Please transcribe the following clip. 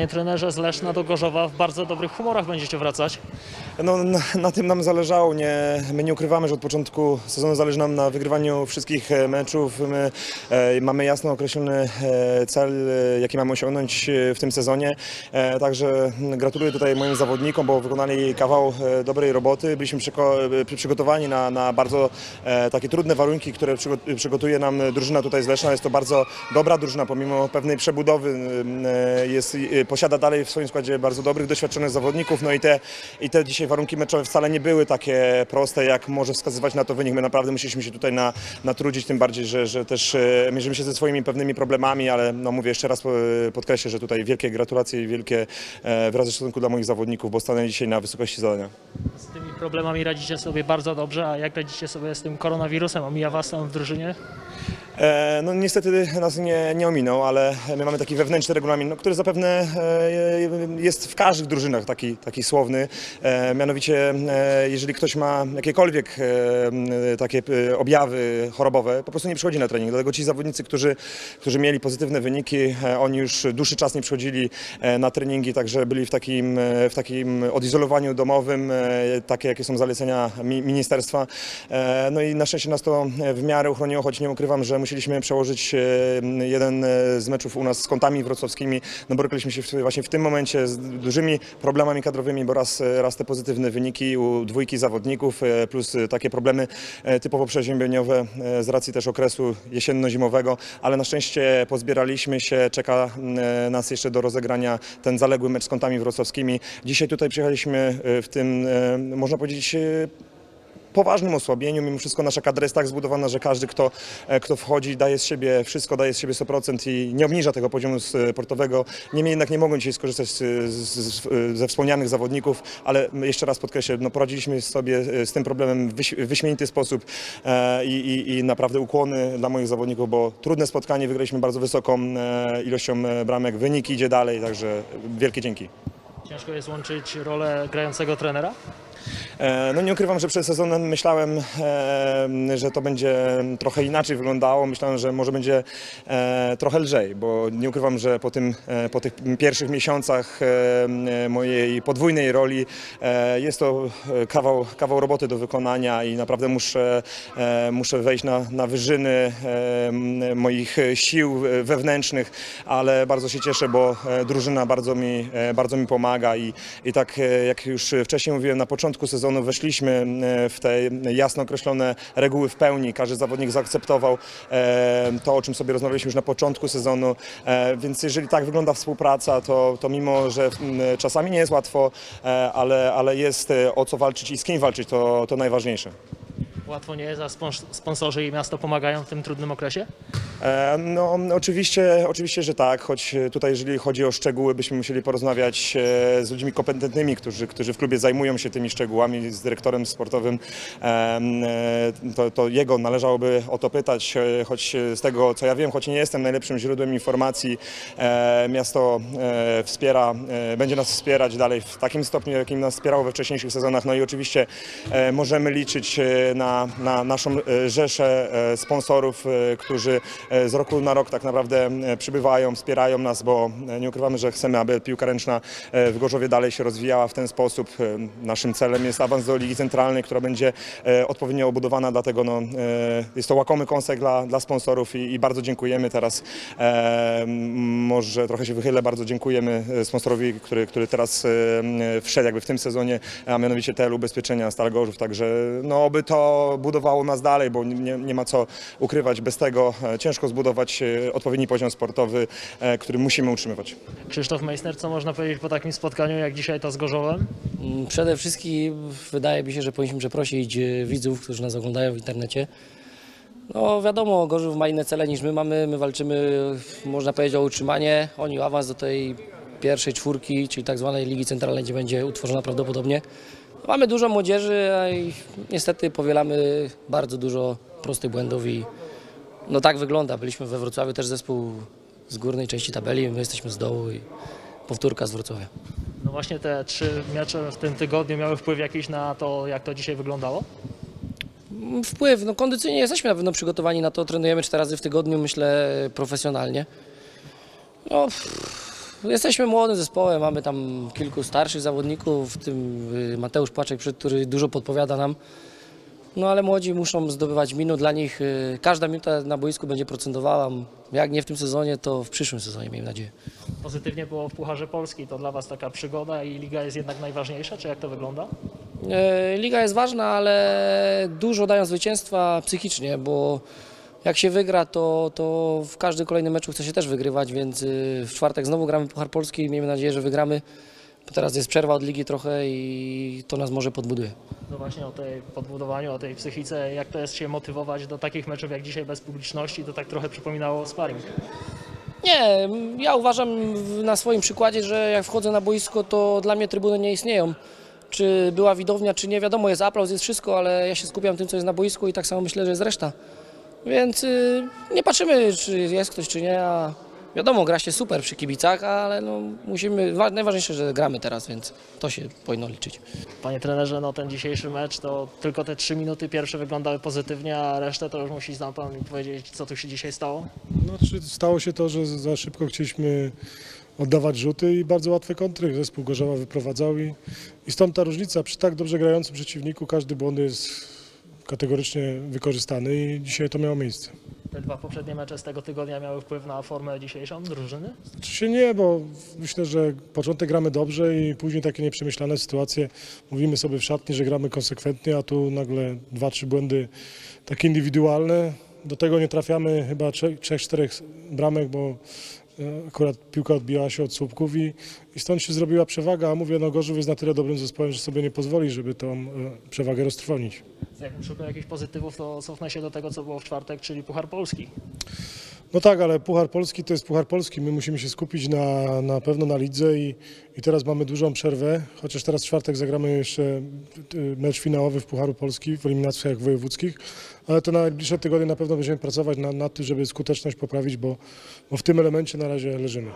Panie trenerze, z Leszna do Gorzowa w bardzo dobrych humorach będziecie wracać. No, na, na tym nam zależało. Nie, my nie ukrywamy, że od początku sezonu zależy nam na wygrywaniu wszystkich e, meczów. My e, mamy jasno określony e, cel, e, jaki mamy osiągnąć e, w tym sezonie. E, także gratuluję tutaj moim zawodnikom, bo wykonali kawał e, dobrej roboty. Byliśmy e, przy- przygotowani na, na bardzo e, takie trudne warunki, które przygo- przygotuje nam drużyna tutaj z Leszna. Jest to bardzo dobra drużyna, pomimo pewnej przebudowy. e, Jest, posiada dalej w swoim składzie bardzo dobrych, doświadczonych zawodników. No i te, i te dzisiaj warunki meczowe wcale nie były takie proste, jak może wskazywać na to wynik. My naprawdę musieliśmy się tutaj na, natrudzić, tym bardziej, że, że też e, mierzymy się ze swoimi pewnymi problemami, ale no mówię jeszcze raz, e, podkreślę, że tutaj wielkie gratulacje i wielkie e, wyrazy szacunku dla moich zawodników, bo stanęli dzisiaj na wysokości zadania. Z tymi problemami radzicie sobie bardzo dobrze, a jak radzicie sobie z tym koronawirusem? Omija Was tam w drużynie? E, No niestety nas nie, nie ominął, ale my mamy taki wewnętrzny regulamin, no, który zapewne e, jest w każdych drużynach taki, taki słowny. E, Mianowicie, jeżeli ktoś ma jakiekolwiek takie objawy chorobowe, po prostu nie przychodzi na trening. Dlatego ci zawodnicy, którzy, którzy mieli pozytywne wyniki, oni już dłuższy czas nie przychodzili na treningi, także byli w takim, w takim odizolowaniu domowym, takie jakie są zalecenia mi- ministerstwa. No i na szczęście nas to w miarę uchroniło, choć nie ukrywam, że musieliśmy przełożyć e, jeden e, z meczów u nas z kątami wrocławskimi, no borykaliśmy się właśnie w tym momencie z dużymi problemami kadrowymi, bo raz, raz te pozytywne wyniki u dwójki zawodników, e, plus takie problemy typowo przeziębieniowe z racji też okresu jesienno-zimowego, ale na szczęście pozbieraliśmy się, czeka nas jeszcze do rozegrania ten zaległy mecz z kątami wrocławskimi. Dzisiaj tutaj przyjechaliśmy w tym, można powiedzieć, poważnym osłabieniu. Mimo wszystko nasza kadra jest tak zbudowana, że każdy, kto, e, kto wchodzi, daje z siebie wszystko, daje z siebie 100% i nie obniża tego poziomu sportowego. Niemniej jednak nie mogą dzisiaj skorzystać z, z, ze wspomnianych zawodników, ale jeszcze raz podkreślę, no poradziliśmy sobie e, z tym problemem w wyś- w wyśmienity sposób e, i, i, naprawdę ukłony dla moich zawodników, bo trudne spotkanie, wygraliśmy bardzo wysoką e, ilością e, bramek, wynik idzie dalej, także wielkie dzięki. Ciężko jest łączyć rolę grającego trenera? E, No nie ukrywam, że przed sezonem myślałem, e, że to będzie trochę inaczej wyglądało. Myślałem, że może będzie e, trochę lżej, bo nie ukrywam, że po, tym, po tych pierwszych miesiącach mojej podwójnej roli jest to kawał, kawał roboty do wykonania i naprawdę muszę, muszę wejść na, na wyżyny moich sił wewnętrznych, ale bardzo się cieszę, bo drużyna bardzo mi, bardzo mi pomaga i, i tak jak już wcześniej mówiłem, na początku sezonu weszliśmy e, w te jasno określone reguły w pełni. Każdy zawodnik zaakceptował e, to, o czym sobie rozmawialiśmy już na początku sezonu, e, więc jeżeli tak wygląda współpraca, to, to mimo, że m, czasami nie jest łatwo, ale, ale jest o co walczyć i z kim walczyć, to, to najważniejsze. Łatwo nie jest, a spons- sponsorzy i miasto pomagają w tym trudnym okresie? E, No, oczywiście, oczywiście, że tak, choć tutaj, jeżeli chodzi o szczegóły, byśmy musieli porozmawiać e, z ludźmi kompetentnymi, którzy, którzy w klubie zajmują się tymi szczegółami, z dyrektorem sportowym. E, To, to jego należałoby o to pytać, e, choć z tego, co ja wiem, choć nie jestem najlepszym źródłem informacji, e, miasto e, wspiera, e, będzie nas wspierać dalej w takim stopniu, jakim nas wspierało we wcześniejszych sezonach. No i oczywiście e, możemy liczyć e, na, na naszą e, rzeszę e, sponsorów, e, którzy z roku na rok tak naprawdę przybywają, wspierają nas, bo nie ukrywamy, że chcemy, aby piłka ręczna w Gorzowie dalej się rozwijała w ten sposób. Naszym celem jest awans do Ligi Centralnej, która będzie odpowiednio obudowana, dlatego no, jest to łakomy kąsek dla, dla sponsorów i, i bardzo dziękujemy teraz. Może trochę się wychylę, bardzo dziękujemy sponsorowi, który, który teraz wszedł jakby w tym sezonie, a mianowicie TL Ubezpieczenia Stal Gorzów, także no oby to budowało nas dalej, bo nie, nie ma co ukrywać, bez tego e, ciężko zbudować e, odpowiedni poziom sportowy, e, który musimy utrzymywać. Krzysztof Meissner, co można powiedzieć po takim spotkaniu jak dzisiaj to z Gorzowem? Mm, Przede wszystkim wydaje mi się, że powinniśmy przeprosić widzów, którzy nas oglądają w internecie. No wiadomo, Gorzów ma inne cele niż my mamy. My walczymy, można powiedzieć, o utrzymanie. Oni o awans do tej pierwszej czwórki, czyli tak zwanej Ligi Centralnej, gdzie będzie utworzona prawdopodobnie. Mamy dużo młodzieży, a i niestety powielamy bardzo dużo prostych błędów i no tak wygląda. Byliśmy we Wrocławiu też zespół z górnej części tabeli, my jesteśmy z dołu i powtórka z Wrocławia. No właśnie te trzy mecze w tym tygodniu miały wpływ jakiś na to, jak to dzisiaj wyglądało? Wpływ, no kondycyjnie jesteśmy na pewno przygotowani na to, trenujemy cztery razy w tygodniu, myślę profesjonalnie. No, pff, Jesteśmy młodym zespołem, mamy tam kilku starszych zawodników, w tym y, Mateusz Płaczek, przed- który dużo podpowiada nam. No ale młodzi muszą zdobywać minut, dla nich y, każda minuta na boisku będzie procentowała. Jak nie w tym sezonie, to w przyszłym sezonie, miejmy nadzieję. Pozytywnie było w Pucharze Polski, to dla Was taka przygoda i liga jest jednak najważniejsza, czy jak to wygląda? E, Liga jest ważna, ale dużo dają zwycięstwa psychicznie, bo jak się wygra, to, to w każdym kolejnym meczu chce się też wygrywać, więc y, w czwartek znowu gramy Puchar Polski i miejmy nadzieję, że wygramy. Bo teraz jest przerwa od ligi trochę i to nas może podbuduje. No właśnie o tej podbudowaniu, o tej psychice, jak to jest się motywować do takich meczów jak dzisiaj bez publiczności, to tak trochę przypominało sparring. Nie, ja uważam na swoim przykładzie, że jak wchodzę na boisko, to dla mnie trybuny nie istnieją. Czy była widownia, czy nie, wiadomo, jest aplauz, jest wszystko, ale ja się skupiam tym, co jest na boisku i tak samo myślę, że jest reszta. Więc y, nie patrzymy, czy jest ktoś, czy nie, a wiadomo, gra się super przy kibicach, ale no, musimy, wa- najważniejsze, że gramy teraz, więc to się powinno liczyć. Panie trenerze, no ten dzisiejszy mecz to tylko te trzy minuty pierwsze wyglądały pozytywnie, a resztę to już musi nam Pan powiedzieć, co tu się dzisiaj stało. No, czy stało się to, że za szybko chcieliśmy oddawać rzuty i bardzo łatwe kontry. Zespół Gorzowa wyprowadzał i, i stąd ta różnica. Przy tak dobrze grającym przeciwniku każdy błąd jest kategorycznie wykorzystany i dzisiaj to miało miejsce. Te dwa poprzednie mecze z tego tygodnia miały wpływ na formę dzisiejszą drużyny? Czy się nie, bo myślę, że początek gramy dobrze i później takie nieprzemyślane sytuacje. Mówimy sobie w szatni, że gramy konsekwentnie, a tu nagle dwa, trzy błędy takie indywidualne. Do tego nie trafiamy chyba trzech, czterech bramek, bo akurat piłka odbijała się od słupków i, i stąd się zrobiła przewaga. A mówię, no Gorzów jest na tyle dobrym zespołem, że sobie nie pozwoli, żeby tą e, przewagę roztrwonić. Jak szukam jakichś pozytywów, to cofnę się do tego, co było w czwartek, czyli Puchar Polski. No tak, ale Puchar Polski to jest Puchar Polski. My musimy się skupić na, na pewno na lidze i, i teraz mamy dużą przerwę, chociaż teraz w czwartek zagramy jeszcze y, mecz finałowy w Pucharu Polski w eliminacjach wojewódzkich, ale te najbliższe tygodnie na pewno będziemy pracować nad, nad tym, żeby skuteczność poprawić, bo, bo w tym elemencie na razie leżymy.